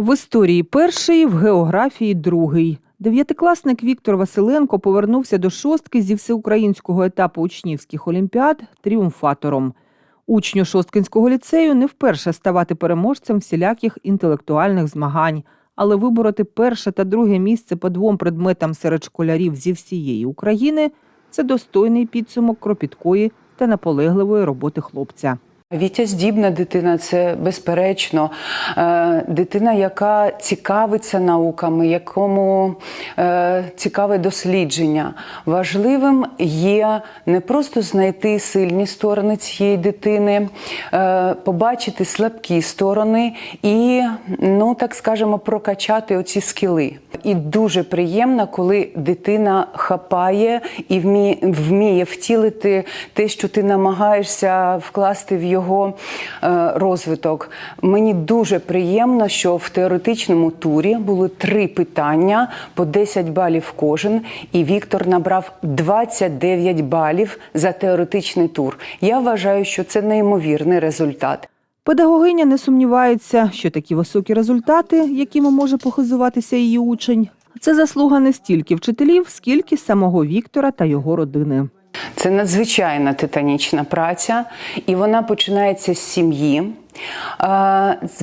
В історії перший, в географії другий. Дев'ятикласник Віктор Василенко повернувся до шостки зі всеукраїнського етапу учнівських олімпіад тріумфатором. Учню Шосткинського ліцею не вперше ставати переможцем всіляких інтелектуальних змагань, але вибороти перше та друге місце по двом предметам серед школярів зі всієї України це достойний підсумок кропіткої та наполегливої роботи хлопця. Вітя здібна дитина, це безперечно. Е, Дитина, яка цікавиться науками, якому е, цікаве дослідження. Важливим є не просто знайти сильні сторони цієї дитини, е, побачити слабкі сторони і, ну так скажемо, прокачати оці скіли. І дуже приємно, коли дитина хапає і вміє, вміє втілити те, що ти намагаєшся вкласти в його е, розвиток. Мені дуже приємно, що в теоретичному турі були три питання по 10 балів кожен, і Віктор набрав 29 балів за теоретичний тур. Я вважаю, що це неймовірний результат. Педагогиня не сумнівається, що такі високі результати, якими може похизуватися її учень, це заслуга не стільки вчителів, скільки самого Віктора та його родини. Це надзвичайна титанічна праця, і вона починається з сім'ї.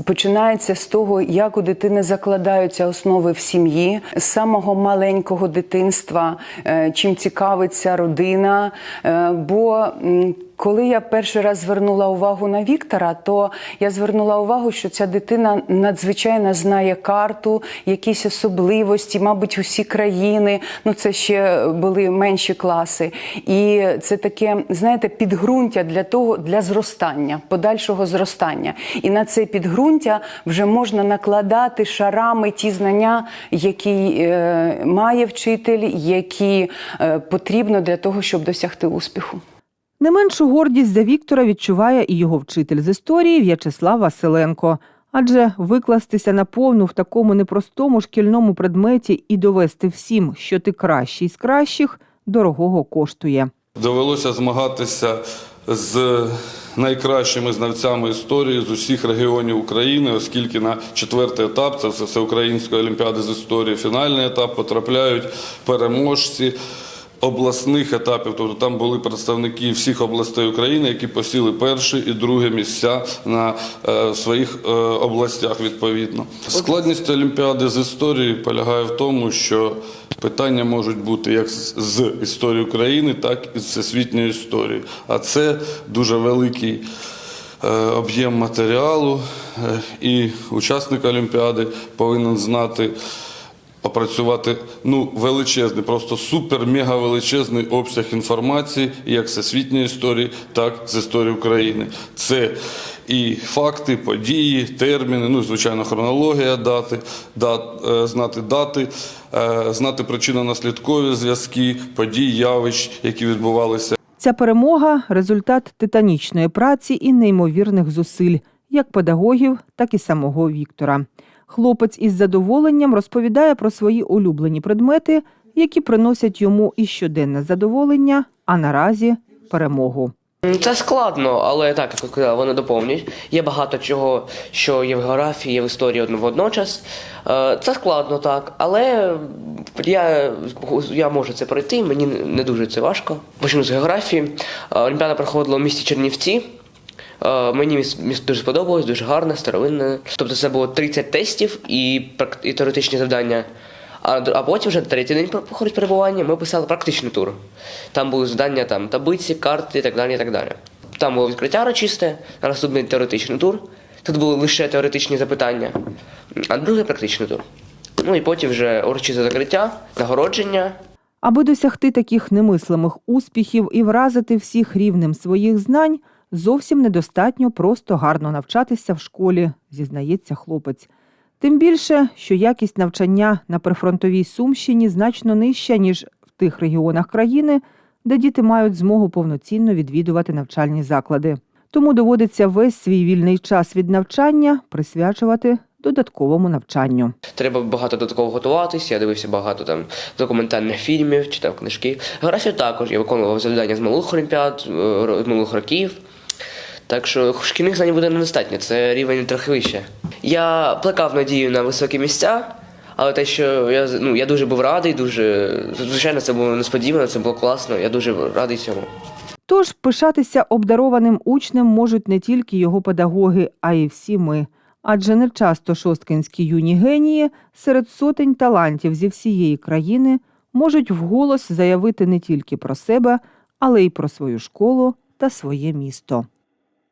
Починається з того, як у дитини закладаються основи в сім'ї з самого маленького дитинства, е, чим цікавиться родина. Е, Бо коли я перший раз звернула увагу на Віктора, то я звернула увагу, що ця дитина надзвичайно знає карту, якісь особливості, мабуть, усі країни. Ну це ще були менші класи. І це таке, знаєте, підґрунтя для того, для зростання, подальшого зростання. І на це підґрунтя вже можна накладати шарами ті знання, які е, має вчитель, які е, потрібно для того, щоб досягти успіху. Не меншу гордість за Віктора відчуває і його вчитель з історії В'ячеслав Василенко. Адже викластися на повну в такому непростому шкільному предметі і довести всім, що ти кращий з кращих, дорогого коштує. Довелося змагатися з найкращими знавцями історії з усіх регіонів України, оскільки на четвертий етап, це всеукраїнської олімпіади з історії, фінальний етап потрапляють переможці. Обласних етапів, тобто там були представники всіх областей України, які посіли перше і друге місця на е, своїх е, областях. Відповідно, складність олімпіади з історії полягає в тому, що питання можуть бути як з історії України, так і з всесвітньої історії. А це дуже великий е, об'єм матеріалу, і учасник олімпіади повинен знати опрацювати ну величезний, просто супер-мега величезний обсяг інформації, як всесвітньої історії, так і з історії України. Це і факти, події, терміни, ну звичайно, хронологія дати, дат, е, знати дати, е, знати причинно-наслідкові зв'язки, подій, явищ, які відбувалися Ця перемога результат титанічної праці і неймовірних зусиль як педагогів, так і самого Віктора. Хлопець із задоволенням розповідає про свої улюблені предмети, які приносять йому і щоденне задоволення, а наразі перемогу. Це складно, але так, як я сказав, вони доповнюють. Є багато чого, що є в географії, є в історії водночас. Е, Це складно, так, але я, я можу це пройти, мені не дуже це важко. Почну з географії. Е, Олімпіада проходила в місті Чернівці. Е, Мені місто дуже сподобалось, дуже гарне, старовинне. Тобто це було 30 тестів і, і теоретичні завдання. А, а потім вже третій день проходить перебування, ми писали практичний тур. Там були завдання, там таблиці, карти і так далі. і так далі. Там було відкриття рочисте, на наступний теоретичний тур. Тут були лише теоретичні запитання, а другий практичний тур. Ну і потім вже урочисте закриття, нагородження. Аби досягти таких немислимих успіхів і вразити всіх рівнем своїх знань, зовсім недостатньо просто гарно навчатися в школі, зізнається хлопець. Тим більше, що якість навчання на прифронтовій Сумщині значно нижча, ніж в тих регіонах країни, де діти мають змогу повноцінно відвідувати навчальні заклади. Тому доводиться весь свій вільний час від навчання присвячувати додатковому навчанню. Треба багато додатково готуватися. Я дивився багато там документальних фільмів, читав книжки. Географію також я виконував завдання з минулих олімпіад, е, з минулих років. Так що шкільних знань буде недостатньо, це рівень трохи вище. Я плекав надію на високі місця, але те, що я ну, я дуже був радий, дуже звичайно, це було несподівано, це було класно. Я дуже радий цьому. Тож пишатися обдарованим учнем можуть не тільки його педагоги, а й всі ми. Адже не часто шосткинські юні генії серед сотень талантів зі всієї країни можуть вголос заявити не тільки про себе, але й про свою школу та своє місто.